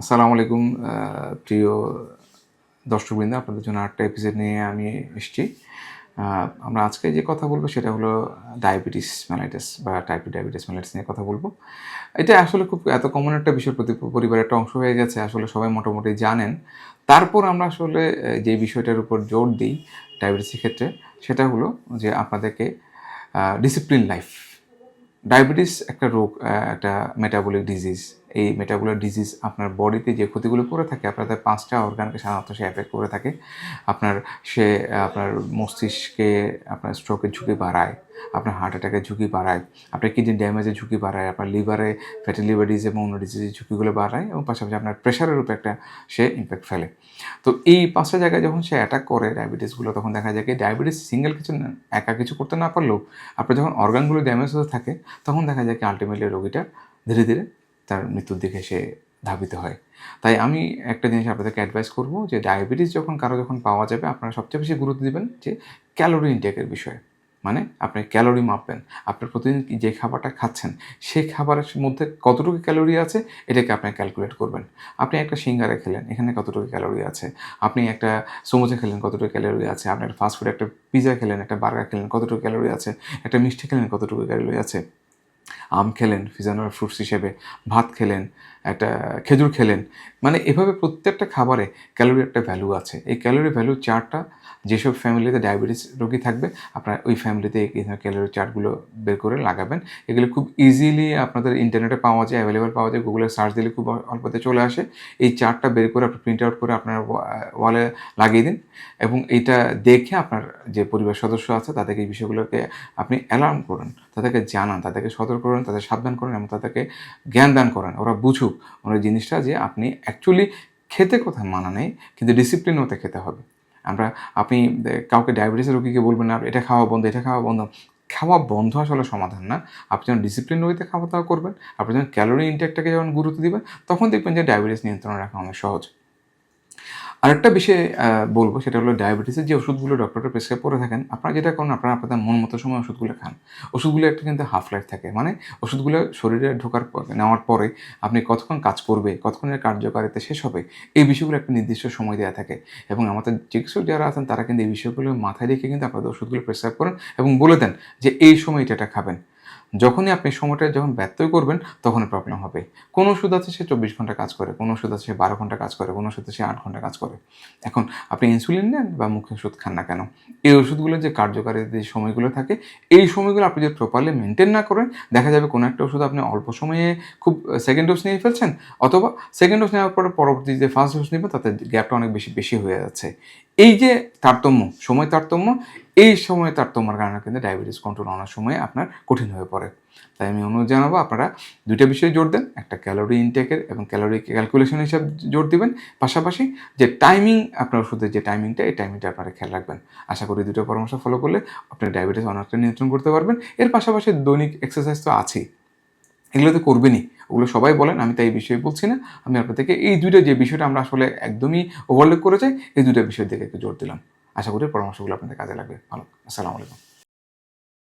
আসসালামু আলাইকুম প্রিয় দর্শকবৃন্দ, আপনাদের জন্য আটটা এপিসোড নিয়ে আমি এসেছি। আমরা আজকে যে কথা বলব সেটা হলো ডায়াবেটিস ম্যালাইটিস বা টাইপ টু ডায়াবেটিস ম্যালাইটিস নিয়ে কথা বলব। এটা আসলে খুব, এত কমন একটা বিষয়, প্রতি পরিবারের একটা অংশ হয়ে গেছে, আসলে সবাই মোটামুটি জানেন। তারপর আমরা আসলে যে বিষয়টার উপর জোর দিই ডায়াবেটিসের ক্ষেত্রে, সেটা হলো যে আপনাদেরকে ডিসিপ্লিন লাইফ ডায়াবেটিস একটা রোগ একটা মেটাবলিক ডিজিজ এই মেটাবলিক ডিজিজ আপনার বডিতে যে ক্ষতিগুলো করে থাকে আপনার তার পাঁচটা অর্গানকে সাধারণত সে অ্যাফেক্ট করে থাকে। আপনার সে, আপনার মস্তিষ্কে, আপনার স্ট্রোকের ঝুঁকি বাড়ায়। আপনার হার্ট অ্যাটাকের ঝুঁকি বাড়ায়, আপনার কিডনি ড্যামেজের ঝুঁকি বাড়ায়, আপনার লিভারে ফ্যাটি লিভার ডিজিজ এবং অন্য ডিজিজের ঝুঁকিগুলো বাড়ায় এবং পাশাপাশি আপনার প্রেশারের উপর একটা সে ইম্প্যাক্ট ফেলে। তো এই পাঁচটা জায়গায় যখন সে অ্যাটাক করে ডায়াবেটিসগুলো তখন দেখা যায় কি ডায়াবেটিস সিঙ্গেল কিছু একা কিছু করতে না পারলেও আপনার যখন অর্গানগুলো ড্যামেজ হতে থাকে, তখন দেখা যায় কি আলটিমেটলি রোগীটা ধীরে ধীরে তার মৃত্যুর দিকে সে ধাবিত হয়। তাই আমি একটা জিনিস আপনাদেরকে অ্যাডভাইস করব যে ডায়াবেটিস যখন কারও যখন পাওয়া যাবে, আপনারা সবচেয়ে বেশি গুরুত্ব দিবেন যে ক্যালোরি ইনটেকের বিষয়ে। মানে আপনি ক্যালোরি মাপবেন। আপনার প্রতিদিন যে খাবারটা খাচ্ছেন, সেই খাবারের মধ্যে কতটুকু ক্যালোরি আছে, এটাকে আপনি ক্যালকুলেট করবেন। আপনি একটা সিঙ্গারে খেলেন, এখানে কতটুকু ক্যালোরি আছে? আপনি একটা সমোসা খেলেন, কতটুকু ক্যালোরি আছে? আপনি একটা ফাস্টফুড একটা পিজা খেলেন, একটা বার্গার খেলেন, কতটুকু ক্যালোরি আছে? একটা মিষ্টি খেলেন, কতটুকু ক্যালোরি আছে? আম খেলেন সিজনাল ফ্রুটস হিসেবে। ভাত খেলেন একটা খেজুর খেলেন। মানে এভাবে প্রত্যেকটা খাবারে ক্যালোরি একটা ভ্যালু আছে। এই ক্যালোরি ভ্যালু চার্টটা যেসব ফ্যামিলিতে ডায়াবেটিস রোগী থাকবে, আপনারা ওই ফ্যামিলিতে এই ক্যালোরি চার্টগুলো বের করে লাগাবেন। এগুলো খুব ইজিলি আপনাদের ইন্টারনেটে পাওয়া যায় অ্যাভেলেবেল পাওয়া যায় গুগলে সার্চ দিলে খুব অল্পতে চলে আসে। এই চার্টটা বের করে আপনি প্রিন্ট আউট করে আপনার ওয়ালে লাগিয়ে দিন এবং এইটা দেখে আপনার যে পরিবার সদস্য আছে, তাদেরকে এই বিষয়গুলোকে আপনি অ্যালার্ম করুন, তাদেরকে জানান, তাদেরকে সতর্ক করেন, তাদের সাবধান করেন এবং তাদেরকে জ্ঞান দান করেন। ওরা বুঝুক ওরা জিনিসটা যে আপনি অ্যাকচুয়ালি খেতে কোথায় মানা নেই, কিন্তু ডিসিপ্লিন মতো খেতে হবে। আমরা, আপনি কাউকে ডায়াবেটিসের রোগীকে বলবেন না, এটা খাওয়া বন্ধ, এটা খাওয়া বন্ধ। খাওয়া বন্ধ আসলে সমাধান না। আপনি যখন ডিসিপ্লিন রোগীতে খাওয়া দাওয়া করবেন, আপনি যখন ক্যালোরি ইনটেকটাকে যখন গুরুত্ব দেবেন, তখন দেখবেন যে ডায়াবেটিস নিয়ন্ত্রণ রাখা অনেক সহজ। আরেকটা বিষয়ে বলব, সেটা হলো ডায়াবেটিসের যে ওষুধগুলো ডক্টরের প্রেসক্রাইব করে থাকেন, আপনারা যেটা করুন, আপনারা আপনাদের মন মতো সময় ওষুধগুলো খান। ওষুধগুলো একটা কিন্তু হাফ লাইফ থাকে মানে ওষুধগুলো শরীরে ঢোকার নেওয়ার পরে আপনি কতক্ষণ কাজ করবে, কতক্ষণের কার্যকারিতা শেষ হবে, এই বিষয়গুলো একটা নির্দিষ্ট সময় দেওয়া থাকে। এবং আমাদের চিকিৎসক যারা আছেন, তারা কিন্তু এই বিষয়গুলো মাথায় রেখে কিন্তু আপনাদের ওষুধগুলো প্রেসক্রাইব করেন এবং বলে দেন যে এই সময় এটা খাবেন। যখনই আপনি সময়টা যখন ব্যত্যয় করবেন, তখনই প্রবলেম হবে। কোন ওষুধ আছে সে চব্বিশ ঘণ্টা কাজ করে, কোন ওষুধ আছে সে বারো ঘণ্টা কাজ করে, কোন ওষুধ আছে সে আট ঘণ্টা কাজ করে। এখন আপনি ইনসুলিন নেন বা মুখে ওষুধ খান না কেন? এই ওষুধগুলোর যে কার্যকারী যে সময়গুলো থাকে, এই সময়গুলো আপনি যদি প্রপারলি মেনটেন না করেন, দেখা যাবে কোনো একটা ওষুধ আপনি অল্প সময়ে খুব সেকেন্ড ডোজ নিয়ে ফেলছেন, অথবা সেকেন্ড ডোজ নেওয়ার পরে পরবর্তী যে ফার্স্ট ডোজ নেবেন তাতে গ্যাপটা অনেক বেশি বেশি হয়ে যাচ্ছে। এই যে তারতম্য, সময় তারতম্য এই সময় তার তোমার কারণে কিন্তু ডায়াবেটিস কন্ট্রোল আনার সময় আপনার কঠিন হয়ে পড়ে। তাই আমি অনুরোধ জানাব, আপনারা দুইটা বিষয়ে জোর দেন, একটা ক্যালোরি ইনটেকের এবং ক্যালোরি ক্যালকুলেশন হিসাব জোর দিবেন। পাশাপাশি যে টাইমিং আপনার ওষুধের যে টাইমিংটা এই টাইমিংটা আপনারা খেয়াল রাখবেন। আশা করি দুটো পরামর্শ ফলো করলে আপনি ডায়াবেটিস অনেকটা নিয়ন্ত্রণ করতে পারবেন। এর পাশাপাশি দৈনিক এক্সারসাইজ তো আছেই। এগুলো তো করবেনই। ওগুলো সবাই বলেন, আমি তাই এই বিষয়ে বলছি না। আমি আপনাদেরকে এই দুইটা যে বিষয়টা আমরা আসলে একদমই ওভারলোক করে যাই, এই দুটো বিষয়ের দিকে একটু জোর দিলাম। আশা করি পরামর্শগুলো আপনাদের কাজে লাগবে। ভালো আসসালামু আলাইকুম।